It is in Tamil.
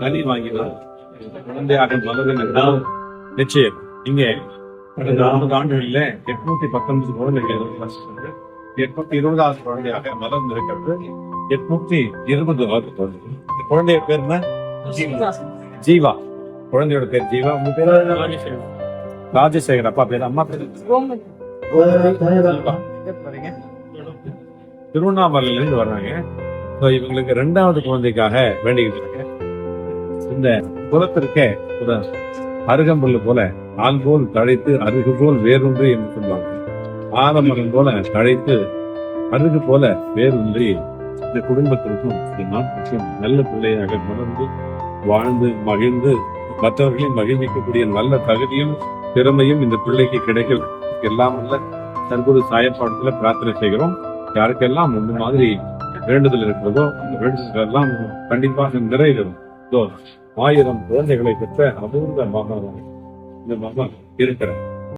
கனி வாங்கினார் குழந்தையாக மலரும் என்றால் நிச்சயம். இங்கே கடந்த நான்கு ஆண்டுகளில் எட்நூத்தி பத்தொன்பது குழந்தைகள். எட்நூத்தி இருபதாவது குழந்தையாக மலர்ந்து இருக்கிறது எட்நூத்தி இருபது குழந்தை. குழந்தைய பேர் என்ன? ஜீவா. குழந்தையோட பேர் ஜீவா. உங்க பேர்? ராஜசேகர். அப்பா பேர் அம்மா பேர்? திருவண்ணாமலையில இருந்து வர்றாங்க. இவங்களுக்கு ரெண்டாவது குழந்தைக்காக வேண்டிக்கிட்டு இருக்கேன் இந்த குலத்திற்கே ஒரு அருகம்புல்லு போல ஆள் போல் தழைத்து அருகு போல் வேரூன்றி என்று சொல்லுவாங்க ஆலமரம் போல தழைத்து அருகு போல வேரூன்றி இந்த குடும்பத்திற்கும் இந்த நாட்டிற்கும் நல்ல பிள்ளையாக மலர்ந்து வாழ்ந்து மகிழ்ந்து மற்றவர்களை மகிழ்விக்கக்கூடிய நல்ல தகுதியும் திறமையும் இந்த பிள்ளைக்கு கிடைக்க எல்லாம் உள்ள தற்போது சாயப்பாடத்துல பிரார்த்தனை செய்கிறோம். யாருக்கெல்லாம் இந்த மாதிரி வேண்டுதல் இருக்கிறதோ அந்த வேண்டுதல் எல்லாம் கண்டிப்பாக நிறைவேறும். ஆயிரம் குழந்தைகளை பெற்ற அபூர்வ மகாதான் இந்த மகன் இருக்கிறார்.